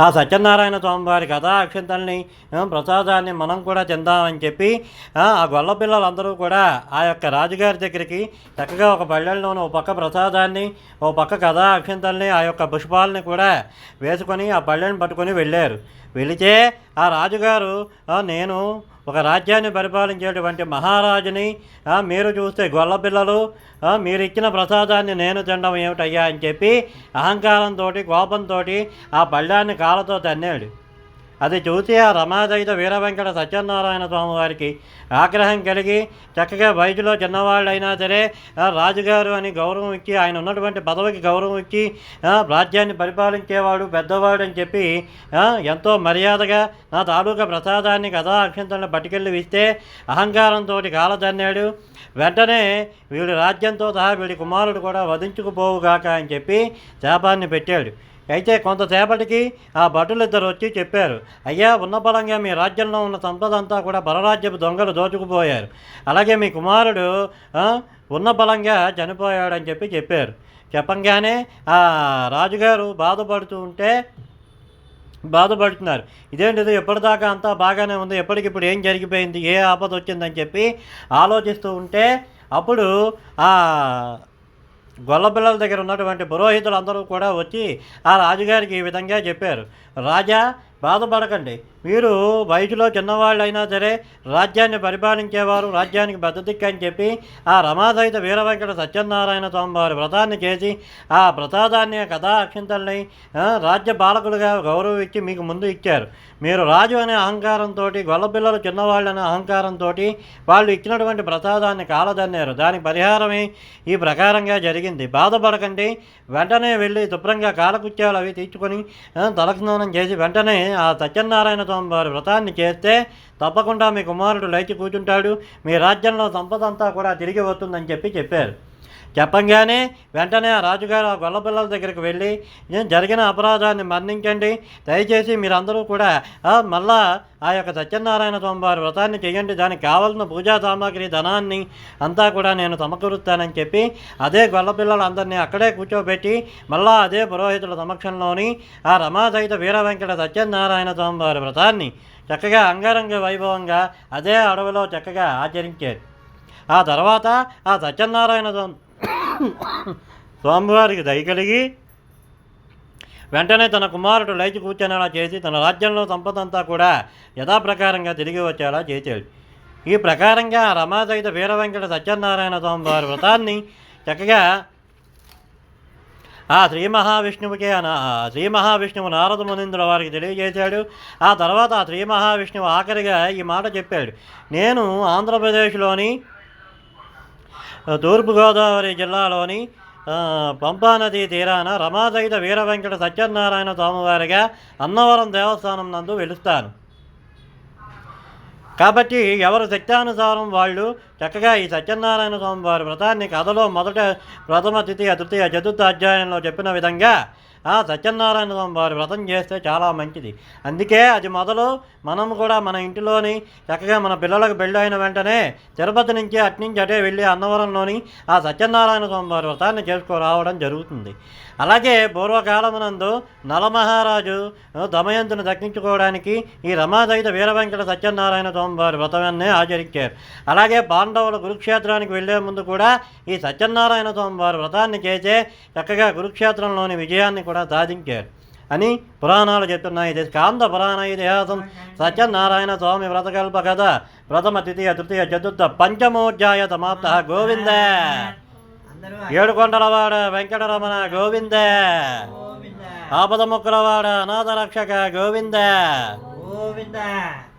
ఆ సత్యనారాయణ స్వామివారి కథా అక్షంతల్ని ప్రసాదాన్ని మనం కూడా తిందామని చెప్పి ఆ గొల్ల పిల్లలందరూ కూడా ఆ యొక్క రాజుగారి దగ్గరికి చక్కగా ఒక పళ్ళెల్లోనూ ఓ పక్క ప్రసాదాన్ని ఓ పక్క కథా అక్షంతల్ని ఆ యొక్క పుష్పాలని కూడా వేసుకొని ఆ బళ్ళని పట్టుకొని వెళ్ళారు. వెళితే ఆ రాజుగారు నేను ఒక రాజ్యాన్ని పరిపాలించేటువంటి మహారాజుని మీరు చూస్తే గొల్లపిల్లలు మీరు ఇచ్చిన ప్రసాదాన్ని నేను తినడం ఏమిటయ్యా అని చెప్పి అహంకారంతో కోపంతో ఆ పళ్ళాన్ని కాళ్ళతో తన్నాడు అది చూసి ఆ రమాదయిత వీరవెంకట సత్యనారాయణ స్వామి వారికి ఆగ్రహం కలిగి చక్కగా వయసులో చిన్నవాళ్ళైనా సరే రాజుగారు అని గౌరవం ఇచ్చి ఆయన ఉన్నటువంటి పదవికి గౌరవం ఇచ్చి రాజ్యాన్ని పరిపాలించేవాడు పెద్దవాడు అని చెప్పి ఎంతో మర్యాదగా నా తాలూకా ప్రసాదాన్ని కథా అక్షంతలను పట్టుకెళ్ళి ఇస్తే అహంకారంతో కాలదన్నాడు. వెంటనే వీడి రాజ్యంతో సహా వీడి కుమారుడు కూడా వధించుకుపోవుగాక అని చెప్పి శాపాన్ని పెట్టాడు. అయితే కొంతసేపటికి ఆ భటులు ఇద్దరు వచ్చి చెప్పారు అయ్యా ఉన్న బలంగా మీ రాజ్యంలో ఉన్న సంపద అంతా కూడా పరరాజ్యపు దొంగలు దోచుకుపోయారు. అలాగే మీ కుమారుడు ఉన్న బలంగా చనిపోయాడని చెప్పి చెప్పారు. చెప్పంగానే ఆ రాజుగారు బాధపడుతూ ఉంటే బాధపడుతున్నారు. ఇదేంటిది? ఎప్పటిదాకా అంతా బాగానే ఉంది. ఎప్పటికిప్పుడు ఏం జరిగిపోయింది? ఏ ఆపద వచ్చిందని చెప్పి ఆలోచిస్తూ ఉంటే అప్పుడు ఆ గొల్లపిల్లల దగ్గర ఉన్నటువంటి పురోహితులందరూ కూడా వచ్చి ఆ రాజుగారికి ఈ విధంగా చెప్పారు. రాజా బాధపడకండి. మీరు వయసులో చిన్నవాళ్ళు అయినా సరే రాజ్యాన్ని పరిపాలించేవారు రాజ్యానికి బద్దతిక్క అని చెప్పి ఆ రమాదైత వీరవెంకట సత్యనారాయణ స్వామి వారి వ్రతాన్ని చేసి ఆ ప్రసాదాన్ని కథా అక్షింతల్ని రాజ్య పాలకులుగా గౌరవించి ఇచ్చి మీకు ముందు ఇచ్చారు. మీరు రాజు అనే అహంకారంతో గొల్లపిల్లలు చిన్నవాళ్ళు అనే అహంకారంతో వాళ్ళు ఇచ్చినటువంటి ప్రసాదాన్ని కాలదన్నారు. దానికి పరిహారమే ఈ ప్రకారంగా జరిగింది. బాధపడకండి. వెంటనే వెళ్ళి శుభ్రంగా కాలకుత్యాలు అవి తీర్చుకొని తలస్నానం చేసి వెంటనే ఆ సత్యనారాయణ వారి వ్రతాన్ని చేస్తే తప్పకుండా మీ కుమారుడు లేచి కూర్చుంటాడు. మీ రాజ్యంలో సంపద అంతా కూడా తిరిగి వస్తుందని చెప్పి చెప్పారు. చెప్పంగానే వెంటనే ఆ రాజుగారు ఆ గొల్లపిల్లల దగ్గరికి వెళ్ళి నేను జరిగిన అపరాధాన్ని మన్నించండి. దయచేసి మీరందరూ కూడా మళ్ళా ఆ యొక్క సత్యనారాయణ స్వామి వారి వ్రతాన్ని చేయండి. దానికి కావాల్సిన పూజా సామాగ్రి ధనాన్ని అంతా కూడా నేను సమకూరుస్తానని చెప్పి అదే గొల్లపిల్లలందరినీ అక్కడే కూర్చోబెట్టి మళ్ళా అదే పురోహితుల సమక్షంలోని ఆ రమాసహిత వీర వెంకట సత్యనారాయణ స్వామి వారి వ్రతాన్ని చక్కగా అంగరంగ వైభవంగా అదే అడవిలో చక్కగా ఆచరించారు. ఆ తర్వాత ఆ సత్యనారాయణ స్వామివారికి దయ కలిగి వెంటనే తన కుమారుడు లేచి కూర్చొనేలా చేసి తన రాజ్యంలో సంపద అంతా కూడా యథాప్రకారంగా తిరిగి వచ్చేలా చేశాడు. ఈ ప్రకారంగా ఆ వీరవెంకట సత్యనారాయణ స్వామి వారి వ్రతాన్ని చక్కగా ఆ శ్రీ మహావిష్ణువుకి శ్రీ మహావిష్ణువు నారద మునీంద్రుల వారికి తెలియజేశాడు. ఆ తర్వాత ఆ శ్రీ మహావిష్ణువు ఆఖరిగా ఈ మాట చెప్పాడు. నేను ఆంధ్రప్రదేశ్లోని తూర్పుగోదావరి జిల్లాలోని ఆ, పంపా తీరాన రమాసహిత వీరవెంకట సత్యనారాయణ స్వామివారిగా అన్నవరం దేవస్థానం నందు వెలుస్తారు. కాబట్టి ఎవరు శక్తానుసారం వాళ్ళు చక్కగా ఈ సత్యనారాయణ స్వామి వారి వ్రతాన్ని కథలో మొదట ప్రథమ తిథి తృతీయ చతుర్థ అధ్యాయంలో చెప్పిన విధంగా ఆ సత్యనారాయణ స్వామి వారి వ్రతం చేస్తే చాలా మంచిది. అందుకే అది మొదలు మనం కూడా మన ఇంటిలోని చక్కగా మన పిల్లలకు పెళ్ళి అయిన వెంటనే తిరుపతి నుంచి అట్నుంచి అటే వెళ్ళి అన్నవరంలోని ఆ సత్యనారాయణ స్వామి వారి వ్రతాన్ని చేసుకురావడం జరుగుతుంది. అలాగే పూర్వకాలమునందు నలమహారాజు ఆ, దమయంతుని దక్కించుకోవడానికి ఈ రమాసహిత వీరవెంకట సత్యనారాయణ స్వామి వారి వ్రతాన్ని ఆచరించారు. అలాగే పాండవులు కురుక్షేత్రానికి వెళ్ళే ముందు కూడా ఈ సత్యనారాయణ స్వామి వారి వ్రతాన్ని చేసే చక్కగా కురుక్షేత్రంలోని విజయాన్ని కూడా సాధించారు అని పురాణాలు చెప్తున్నాయి. స్కాంద పురాణ ఇతిహాసం సత్యనారాయణ స్వామి వ్రతకల్ప కథ. ప్రథమ తృతీయ తృతీయ చతుర్థ పంచమోధ్యాయ సమాప్త. గోవింద. ఏడుకొండలవాడ వెంకటరమణ గోవింద. గోవింద. ఆపద ముక్కలవాడ అనాథ రక్షక గోవింద. గోవింద.